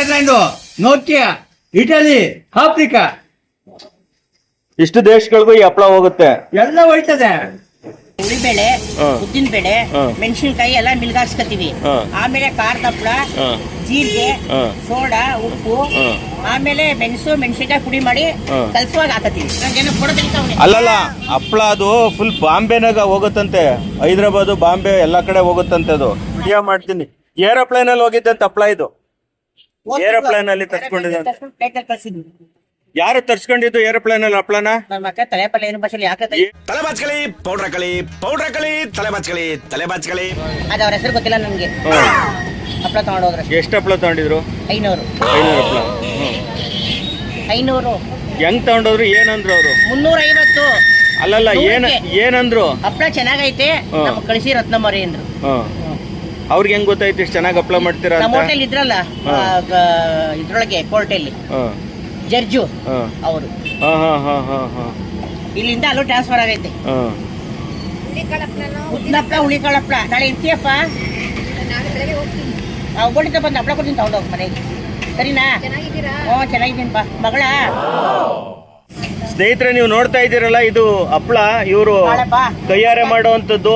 Netherlands Nokia Italy Africa. ಇಷ್ಟು ದೇಶಗಳಿಗೂ ಈ ಹಪ್ಳ ಹೋಗುತ್ತೆ. ಎಲ್ಲ ಹೋಯ್ತದೆ. ಉಳಿಬೇಳೆ ಹಾ. ಉದ್ದಿನ ಬೇಳೆ ಮೆಣಸಿನಕಾಯಿ ಎಲ್ಲ ಮಿಲ್ಗಾಸ್ಕತೀವಿ ಆಮೇಲೆ ಖಾರದ ಹಪ್ಪಳ ಜೀರಿಗೆ ಸೋಡಾ ಉಪ್ಪು ಆಮೇಲೆ ಮೆಣಸು ಮೆಣಸಿನಕಾಯಿ ಪುಡಿ ಮಾಡಿ ಕಲಸುವಾಗ ನಂಗೇನು ಕೊಡೋದಿಲ್ಲ ಅವ್ನಿಗೆ. ಅಲ್ಲಲ್ಲ ಹಪ್ಳ ಅದು ಫುಲ್ ಬಾಂಬೆನಾಗ ಹೋಗುತ್ತಂತೆ. ಹೈದ್ರಾಬಾದ್ ಬಾಂಬೆ ಎಲ್ಲಾ ಕಡೆ ಹೋಗುತ್ತಂತೆ ಅದು. ಮಾಡ್ತೀನಿ. ಏರೋಪ್ಲೇನಲ್ಲಿ ಹೋಗಿದ್ದಂತ ಹಪ್ಳ ಇದು. ಏರೋಪ್ಲೇನ್ ಅಲ್ಲಿ ತರ್ಸ್ಕೊಂಡಿದ್ದ ಯಾರು ತರ್ಸ್ಕೊಂಡಿದ್ದು ಏರೋಪ್ಲೇನ್ ಅಲ್ಲಿ ಅಪ್ಲಾನ? ನನ್ನ ಮಕ್ಕ ತಲೆ ಪಲ್ಲೆ ಏನು ಭಾಷೆಲಿ ಯಾಕೆ ತಲೆ ಬಾಚ್ಕಳಿ ಪೌಡ್ರ್ ಹಾಕಳಿ ಪೌಡ್ರ್ ಹಾಕಳಿ ತಲೆ ಬಾಚ್ಕಳಿ ತಲೆ ಬಾಚ್ಕಳಿ ಅದು ಅವ್ರ ಹೆಸರು ಗೊತ್ತಿಲ್ಲ ನನಗೆ. ಹಪ್ಳ ತಗೊಂಡೋದ್ರೆ ಎಷ್ಟು ಹಪ್ಳ ತಗೊಂಡಿದ್ರು? ಐನೂರು. ಐನೂರು ಹಪ್ಳ ಐನೂರು. ಹೆಂಗ್ ತಗೊಂಡೋದ್ರು ಏನಂದ್ರು ಅವರು? ಮುನ್ನೂರ ಐವತ್ತು ಅಲ್ಲಲ್ಲ ಏನ್. ಏನಂದ್ರು? ಹಪ್ಳ ಚೆನ್ನಾಗೈತೆ. ಕಳಿಸಿ ನಮ್ಗೆ ರತ್ನಮರಿ ಅಂದ್ರು. ಅವ್ರಿಗೆ ಹೆಂಗ್ ಗೊತ್ತಾಯ್ತು ಇಷ್ಟು ಚೆನ್ನಾಗಿ ಅಪ್ಲೈ ಮಾಡ್ತೀರಾ ನಮ್ಮ ಅಂತ? ಹೋಟೆಲ್ ಇದ್ರಲ್ಲ ಆ, ಗ- ಇದ್ರೊಳಗೆ ಕೋರ್ಟಲ್ಲಿ ಹ್ಮ್ ಜಡ್ಜು ಹ್ಮ್ ಅವರು. ಹಾ ಹಾ ಹಾ ಹಾ ಹಾ. ಇಲ್ಲಿಂದ ಅಲ್ಲೂ ಟ್ರಾನ್ಸ್ಫರ್ ಆಗೈತೆ. ಹ್ಮ್ ಉದ್ನಪ್ಪ ಹುಳಿಕಾಳಪ್ಪ ನಾಳೆ ಇರ್ತೀಯಪ್ಪ? ನಾವು ಬೋಳಿತ ಬಂದು ಹಪ್ಳ ಕೊಡ್ತೀನಿ ತಗೊಂಡೋಗ್ ಮನೆಗೆ. ಸರಿನಾ? ಹ್ಞೂ ಚೆನ್ನಾಗಿದ್ದೀನಿಪ್ಪ ಮಗಳ? ಸ್ನೇಹಿತರೆ ನೀವು ನೋಡ್ತಾ ಇದ್ದೀರಲ್ಲ ಇದು ಹಪ್ಳ. ಇವರು ಕೈಯಾರೆ ಮಾಡುವಂಥದ್ದು.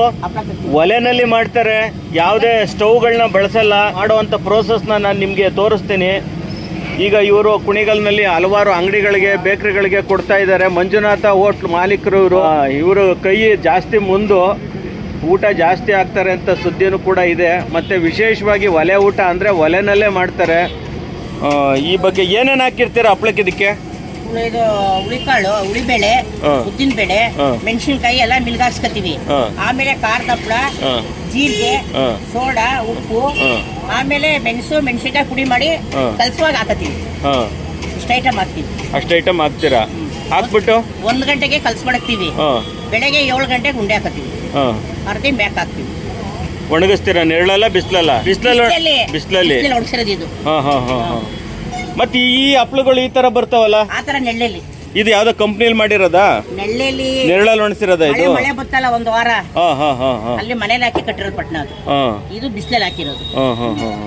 ಒಲೆನಲ್ಲಿ ಮಾಡ್ತಾರೆ. ಯಾವುದೇ ಸ್ಟವ್ಗಳನ್ನ ಬಳಸಲ್ಲ. ಮಾಡುವಂಥ ಪ್ರೋಸೆಸ್ನ ನಾನು ನಿಮಗೆ ತೋರಿಸ್ತೀನಿ. ಈಗ ಇವರು ಕುಣಿಗಲ್ನಲ್ಲಿ ಹಲವಾರು ಅಂಗಡಿಗಳಿಗೆ ಬೇಕರಿಗಳಿಗೆ ಕೊಡ್ತಾ ಇದ್ದಾರೆ. ಮಂಜುನಾಥ ಹೋಟ್ಲ್ ಮಾಲೀಕರು ಇವರು. ಇವರು ಕೈ ಜಾಸ್ತಿ ಮುಂದು ಊಟ ಜಾಸ್ತಿ ಆಗ್ತಾರೆ ಅಂತ ಸುದ್ದಿನೂ ಕೂಡ ಇದೆ. ಮತ್ತು ವಿಶೇಷವಾಗಿ ಒಲೆ ಊಟ ಅಂದರೆ ಒಲೆನಲ್ಲೇ ಮಾಡ್ತಾರೆ. ಈ ಬಗ್ಗೆ ಏನೇನು ಹಾಕಿರ್ತೀರ ಹಪ್ಳಕ್ಕೆ ಇದಕ್ಕೆ? ಇದು ಹುಳಿಕಾಳು ಹುಳಿಬೇಳೆ ಹಾ. ಉದ್ದಿನ ಬೇಳೆ. ಮೆಣಸಿನ್ಕಾಯಿ ಎಲ್ಲ ಮಿಲ್ಗಾಸ್ಕತೀವಿ ಆಮೇಲೆ ಖಾರ ತಪ್ಪಳ ಜೀರಿಗೆ ಸೋಡಾ ಉಪ್ಪು ಆಮೇಲೆ ಮೆಣಸು ಮೆಣಸಿನ್ಕಾಯಿ ಪುಡಿ ಮಾಡಿ ಕಲಸುವಾಗ ಹಾಕತೀವಿ ಇಷ್ಟ ಐಟಮ್ ಹಾಕ್ತೀವಿ. ಅಷ್ಟು ಐಟಮ್ ಹಾಕ್ತೀರಾ? ಹಾಕ್ಬಿಟ್ಟು? ಒಂದ್ ಗಂಟೆಗೆ ಕಲ್ಸ್ಬಿಡಕ್ತೀವಿ. ಹಾಂ. ಬೆಳಗ್ಗೆ ಏಳು ಗಂಟೆಗೆ ಉಂಡೆ ಹಾಕತೀವಿ ಅರ್ಧ ಮ್ಯಾಕ್ ಬ್ಯಾಕ್ ಹಾಕ್ತೀವಿ. ಒಣಗಿಸ್ತೀರಾ? ನೆರಳಲ್ಲ ಬಿಸಿಲಲ್ಲ? ಬಿಸಿಲಲ್ಲಿ ಬಿಸಿಲಲ್ಲಿ. ಬಿಸಿಲಲ್ಲಿ. ಒಣಗಿಸಿರೋದು ಇದು. ಹಾಂ ಹಾಂ ಹಾಂ. ಹಾಂ. ಮತ್ತೆ ಈ ಹಪ್ಳಗಳು ಈ ತರ ಬರ್ತಾವಲ್ಲ? ಆ ತರ ನೆಳ್ಳೆಲಿ. ಇದು ಯಾವ್ದೋ ಕಂಪ್ನಿಯಲ್ಲಿ ಮಾಡಿರೋದಾ? ನೆಳ್ಳೆಲಿ ನೆರಳಲ್ಲಿ ಒಣಸಿರೋದ ಮಳೆ ಇದು? ಮಳೆ ಬತ್ತಲ್ಲ ಒಂದು ವಾರ. ಹಾಂ ಹಾಂ ಹಾಂ ಹಾಂ. ಅಲ್ಲಿ ಮನೇಲಿ ಹಾಕಿ ಕಟ್ಟಿರೋದು ಪಟ್ನ ಅದು. ಹಾಂ. ಇದು ಬಿಸಿಲಲ್ಲಿ ಹಾಕಿರೋದು. ಹಾಂ ಹಾಂ ಹಾಂ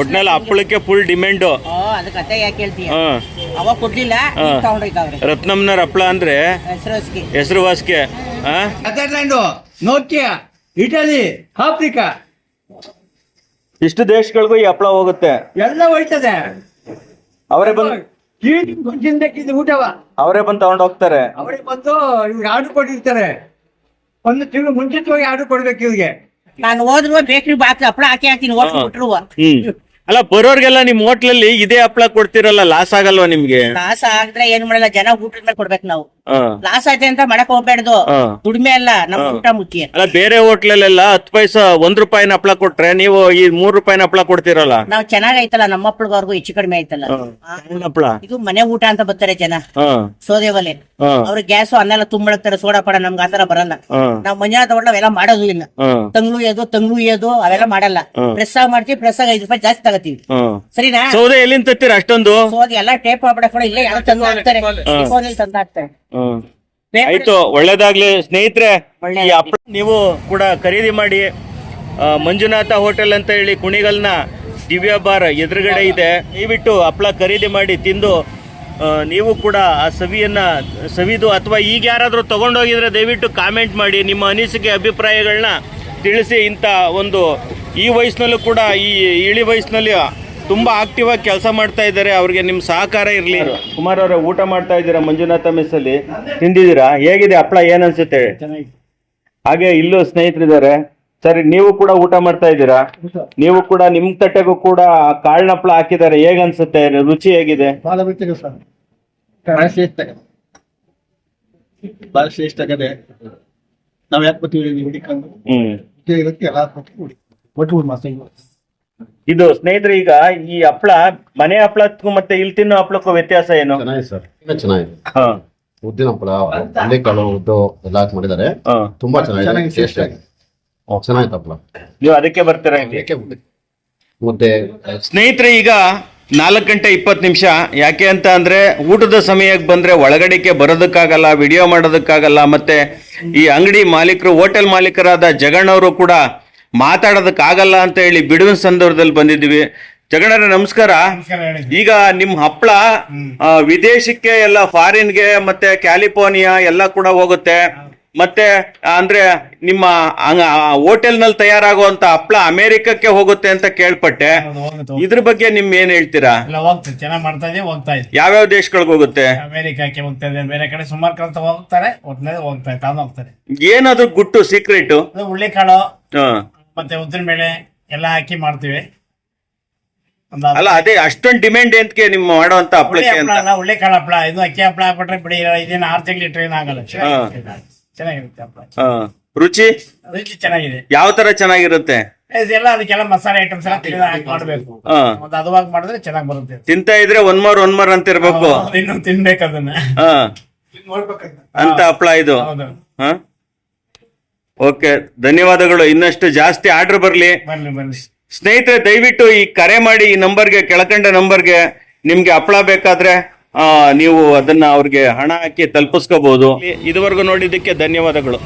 ಒಟ್ನಲ್ಲಿ ಹಪ್ಪಳಕ್ಕೆ ಫುಲ್ ಡಿಮ್ಯಾಂಡ್ ಓ ಅದಕ್ಕೆ ಅತ್ತೆ ಯಾಕೆ ಹೇಳ್ತೀಯ? ಹಾಂ. ಅವಾಗ ಕೊಡ್ಲಿಲ್ಲ ಹಾ. ತಗೊಂಡೋಯ್ತವ್ರೆ ರತ್ನಮ್ನರ್ ಹಪ್ಪಳ ಅಂದ್ರೆ? ಹೆಸರು ಹೆಸರುವಾಸಿಗೆ ಹಾಂ? ನೆದರ್ಲ್ಯಾಂಡು ನೋಕಿಯಾ ಇಟಲಿ ಆಫ್ರಿಕಾ ಇಷ್ಟು ದೇಶಗಳಿಗೂ ಈ ಹಪ್ಪಳ ಹೋಗುತ್ತೆ. ಎಲ್ಲ ಹೋಯ್ತದೆ. ಅವರೇ ಬಂದು ಊಟವ. ಅವರೇ ಬಂದು ತಗೊಂಡು ಹೋಗ್ತಾರೆ. ಅವರೇ ಬಂದು ಇವ್ರಿಗೆ ಆರ್ಡರ್ ಕೊಟ್ಟಿರ್ತಾರೆ. ಒಂದು ತಿಂಗಳು ಮುಂಚಿತವಾಗಿ ಆರ್ಡರ್ ಕೊಡ್ಬೇಕು ಇವ್ರಿಗೆ. ನಾನು ಹೋದ್ರು ಬೇಕ್ರಿ ಬಾತ್ ಹಪ್ಪಳ ಹಾಕಿ ಹಾಕ್ತೀನಿ ಹೋಟ್ಲು ಹಾ. ಬಿಟ್ರು ಹ್ಮ್. ಅಲ್ಲ ಬರೋರ್ಗೆಲ್ಲ ನಿಮ್ ಹೋಟ್ಲಲ್ಲಿ ಇದೇ ಹಪ್ಪಳ ಕೊಡ್ತಿರಲ್ಲ ಲಾಸ್ ಆಗಲ್ವಾ ನಿಮ್ಗೆ? ಲಾಸ್ ಆಗಿದ್ರೆ ಏನ್ ಮಾಡಲ್ಲ ಜನ ಊಟದ ಮೇಲೆ ಕೊಡ್ಬೇಕು ನಾವು. ಲಾಸ್ ಆಯ್ತೆ ಅಂತ ಮಾಡಕ್ ಹೋಗ್ಬೇಡ್ದು. ದುಡಿಮೆ ಅಲ್ಲ ನಮ್ ಊಟ ಮುಖ್ಯ. ಅಲ್ಲ ಬೇರೆ ಹೋಟ್ಲಲ್ಲೆಲ್ಲ ಹತ್ತು ಪೈಸಾ ಒಂದ್ ರೂಪಾಯಿನ ಹಪ್ಪಳ ಕೊಟ್ರೆ ನೀವು ಈ ಮೂರ್ ರೂಪಾಯಿನ ಹಪ್ಪಳ ಕೊಡ್ತಿರಲ್ಲ? ನಾವ್ ಚೆನ್ನಾಗೈತಲ್ಲ ನಮ್ಮ ಮಕ್ಳಿಗವ್ರಿಗೂ ಹೆಚ್ಚು ಕಡಿಮೆ ಆಯ್ತಲ್ಲ. ಇದು ಮನೆ ಊಟ ಅಂತ ಬರ್ತಾರೆ ಜನ. ಸೋದೆ ಒಲೆ. ಅವ್ರ ಗ್ಯಾಸು ಅನ್ನೆಲ್ಲ ತುಂಬಿಡ್ತಾರೆ ಸೋಡಾ ಪಡ ನಮ್ಗೆ ಆತರ ಬರಲ್ಲ. ನಾವ್ ಮನೆ ತಗೊಂಡ್ ಅವೆಲ್ಲ ಮಾಡೋದು ಇಲ್ಲ. ತಂಗ್ಳು ಏದು ತಂಗ್ಳು ಏದು ಅವೆಲ್ಲ ಮಾಡಲ್ಲ. ಪ್ರೆಸ್ ಆಗಿ ಮಾಡ್ತೀವಿ ಪ್ರೆಸ್ ಆಗಿ ಐದು ರೂಪಾಯಿ ಜಾಸ್ತಿ ತಗೋತೀವಿ ಸರಿನಾ? ಸೌದೆ ಎಲ್ಲಿಂದ ತತ್ತೀರ ಅಷ್ಟೊಂದು? ಸೌದೆ ಎಲ್ಲ ಟೇಪ್ ಕೂಡ ಇಲ್ಲೇ ಯಾರು ತಂದು ಹಾಕ್ತಾರೆ. ಫೋನಲ್ಲಿ ತಂದು ಹಾಕ್ತಾರೆ. ಹ್ಮ್ ಆಯ್ತು ಒಳ್ಳೇದಾಗ್ಲಿ. ಸ್ನೇಹಿತರೆ ಈ ಹಪ್ಪಳ ನೀವು ಕೂಡ ಖರೀದಿ ಮಾಡಿ ಮಂಜುನಾಥ ಹೋಟೆಲ್ ಅಂತ ಹೇಳಿ ಕುಣಿಗಲ್ನ ದಿವ್ಯ ಬಾರ್ ಎದುರುಗಡೆ ಇದೆ. ದಯವಿಟ್ಟು ಹಪ್ಳ ಖರೀದಿ ಮಾಡಿ ತಿಂದು ಆ, ನೀವು ಕೂಡ ಆ ಸವಿಯನ್ನ ಸವಿದು ಅಥವಾ ಈಗ ಯಾರಾದರೂ ತಗೊಂಡೋಗಿದ್ರೆ ದಯವಿಟ್ಟು ಕಾಮೆಂಟ್ ಮಾಡಿ ನಿಮ್ಮ ಅನಿಸಿಕೆ ಅಭಿಪ್ರಾಯಗಳನ್ನ ತಿಳಿಸಿ ಇಂಥ ಒಂದು ಈ ವಯಸ್ಸಿನಲ್ಲೂ ಕೂಡ ಈ ಇಳಿ ವಯಸ್ಸಿನಲ್ಲಿ ತುಂಬಾ ಆಕ್ಟಿವ್ ಆಗಿ ಕೆಲಸ ಮಾಡ್ತಾ ಇದ್ದಾರೆ. ಅವ್ರಿಗೆ ನಿಮ್ಮ ಸಹಕಾರ ಇರಲಿ. ಕುಮಾರ್ ಅವರ ಊಟ ಮಾಡ್ತಾ ಇದ್ದೀರಾ? ಮಂಜುನಾಥ ಮೆಸ್ ಅಲ್ಲಿ ತಿಂದಿದ್ದೀರಾ? ಹೇಗಿದೆ? ಹಪ್ಪಳ ಏನನ್ಸುತ್ತೆ? ಅನ್ಸುತ್ತೆ ಹಾಗೆ ಇಲ್ಲೂ ಸ್ನೇಹಿತರಿದ್ದಾರೆ. ಸರಿ ನೀವು ಕೂಡ ಊಟ ಮಾಡ್ತಾ ಇದ್ದೀರಾ? ನೀವು ಕೂಡ ನಿಮ್ ತಟ್ಟೆಗೂ ಕೂಡ ಕಾಳಿನ ಹಪ್ಪಳ ಹಾಕಿದ್ದಾರೆ. ಹೇಗ್ ಅನ್ಸುತ್ತೆ ರುಚಿ ಹೇಗಿದೆ? ಶ್ರೇಷ್ಠ ನಾವ್ ಯಾಕೆ ಬರ್ತೀವಿ ಇದು ಸ್ನೇಹಿತರೆ ಈಗ ಈ ಹಪ್ಳ ಮನೆ ಹಪ್ಳಕ್ಕೂ ಮತ್ತೆ ಇಲ್ಲಿ ತಿನ್ನೋ ಹಪ್ಳಕ್ಕೂ ವ್ಯತ್ಯಾಸ ಏನು? ಚೆನ್ನಾಗಿದೆ ಸರ್. ಚೆನ್ನಾಗಿದೆ. ಹಾ. ಉದ್ದಿನ ಹಪ್ಪಳ ಹಳ್ಳಿಕಾಳು ಉದ್ದು ಎಲ್ಲ ಹಾಕಿ ಮಾಡಿದ್ದಾರೆ. ಹಾ. ತುಂಬಾ ಚೆನ್ನಾಗಿದೆ ಟೇಸ್ಟ್ ಚೆನ್ನಾಗಿತ್ತು ಹಪ್ಪಳ ನೀವು ಅದಕ್ಕೆ ಬರ್ತೀರಾ ಇಲ್ಲಿ? ಮುದ್ದೆ ಸ್ನೇಹಿತರೆ ಈಗ ನಾಲ್ಕು ಗಂಟೆ ಇಪ್ಪತ್ತು ನಿಮಿಷ. ಯಾಕೆ ಅಂತ ಅಂದ್ರೆ ಊಟದ ಸಮಯಕ್ಕೆ ಬಂದ್ರೆ ಒಳಗಡೆಗೆ ಬರೋದಕ್ಕಾಗಲ್ಲ ವಿಡಿಯೋ ಮಾಡೋದಕ್ಕಾಗಲ್ಲ ಮತ್ತೆ ಈ ಅಂಗಡಿ ಮಾಲೀಕರು ಹೋಟೆಲ್ ಮಾಲೀಕರಾದ ಜಗಣ್ಣವರು ಕೂಡ ಮಾತಾಡೋದಕ್ಕಾಗಲ್ಲ ಅಂತ ಹೇಳಿ ಬಿಡುವಿನ ಸಂದರ್ಭದಲ್ಲಿ ಬಂದಿದ್ದೀವಿ. ಜಗಣರ ನಮಸ್ಕಾರ. ಈಗ ನಿಮ್ಮ ಹಪ್ಪಳ ವಿದೇಶಕ್ಕೆ ಎಲ್ಲ ಫಾರಿನ್ಗೆ ಮತ್ತೆ ಕ್ಯಾಲಿಫೋರ್ನಿಯಾ ಎಲ್ಲ ಕೂಡ ಹೋಗುತ್ತೆ. ಮತ್ತೆ ಅಂದ್ರೆ ನಿಮ್ಮ ಹೋಟೆಲ್ನಲ್ಲಿ ತಯಾರಾಗುವಂತ ಹಪ್ಪಳ ಅಮೆರಿಕಕ್ಕೆ ಹೋಗುತ್ತೆ ಅಂತ ಕೇಳ್ಪಟ್ಟೆ. ಇದ್ರ ಬಗ್ಗೆ ನಿಮ್ ಏನ್ ಹೇಳ್ತೀರಾ? ಹೋಗ್ತದೆ ಚೆನ್ನಾಗಿ ಮಾಡ್ತಾ ಇದೀವಿ ಹೋಗ್ತಾ ಇದೆ ಯಾವ್ಯಾವ ದೇಶಗಳಿಗೆ ಹೋಗುತ್ತೆ? ಅಮೆರಿಕಕ್ಕೆ ಹೋಗ್ತಾ ಇದೆ ಬೇರೆ ಕಡೆ ಸುಮಾರು ಕಡೆ ಹೋಗ್ತಾರೆ ಹೋಗ್ತಾರೆ ತಾನು ಹೋಗ್ತಾರೆ ಏನದು ಗುಟ್ಟು ಸೀಕ್ರೆಟ್ ಉಳ್ಳಿಕಾಳು ಮತ್ತೆ ಉದ್ದಿನ ಬೇಳೆ ಎಲ್ಲ ಹಾಕಿ ಮಾಡ್ತೀವಿ. ಒಂದು ಅಲ್ಲ ಅದೇ ಅಷ್ಟೊಂದು ಡಿಮ್ಯಾಂಡ್ ಎಂತಕ್ಕೆ ನಿಮ್ಮ ಮಾಡುವಂತ ಹುಳಿ ಹಪ್ಪಳಕ್ಕೆ ಹಪ್ಪಳ ಅಂತ? ಅಲ್ಲ ಹುಳ್ಳಿ ಕಾಳು ಹಪ್ಪಳ. ಇದು ಅಕ್ಕಿ ಹಪ್ಪಳ ಹಾಕ್ಬಿಟ್ರೆ ಬಿಡಿ ಇದೇನು ಆರು ತಿಂಗಳು ಇಟ್ಟರೆ ಏನಾಗಲ್ಲ ಚೆನ್ನಾಗಿರುತ್ತೆ ಚೆನ್ನಾಗಿರುತ್ತೆ ಹಪ್ಪಳ. ಹಾ. ರುಚಿ? ರುಚಿ ಚೆನ್ನಾಗಿದೆ. ಯಾವ ತರ ಚೆನ್ನಾಗಿರುತ್ತೆ? ಇದೆಲ್ಲ ಅದಕ್ಕೆಲ್ಲ ಮಸಾಲೆ ಐಟಮ್ಸ್ ಎಲ್ಲ ಹಾಕಿ ಮಾಡಬೇಕು. ಹಾ. ಒಂದು ಹದವಾಗಿ ಮಾಡಿದ್ರೆ ಚೆನ್ನಾಗಿ ಬರುತ್ತೆ. ತಿಂತಾ ಇದ್ರೆ ಒನ್ ಮೋರ್ ಒನ್ ಮೋರ್ ಅಂತ ಇರ್ಬೇಕು ಇನ್ನು ತಿನ್ಬೇಕು ಅದನ್ನ. ಹಾ. ಅಂತ ಹಪ್ಪಳ ಇದು. ಹೌದು. ಹಾ. ಓಕೆ ಧನ್ಯವಾದಗಳು. ಇನ್ನಷ್ಟು ಜಾಸ್ತಿ ಆರ್ಡರ್ ಬರ್ಲಿ. ಬರ್ಲಿ ಬರ್ಲಿ. ಸ್ನೇಹಿತರೆ ದಯವಿಟ್ಟು ಈ ಕರೆ ಮಾಡಿ ಈ ನಂಬರ್ಗೆ ಕೆಳಕಂಡ ನಂಬರ್ಗೆ ನಿಮ್ಗೆ ಹಪ್ಪಳ ಬೇಕಾದ್ರೆ ಆ, ನೀವು ಅದನ್ನ ಅವ್ರಿಗೆ ಹಣ ಹಾಕಿ ತಲುಪಿಸ್ಕೋಬಹುದು ಇದುವರೆಗೂ ನೋಡಿದ್ದಕ್ಕೆ ಧನ್ಯವಾದಗಳು.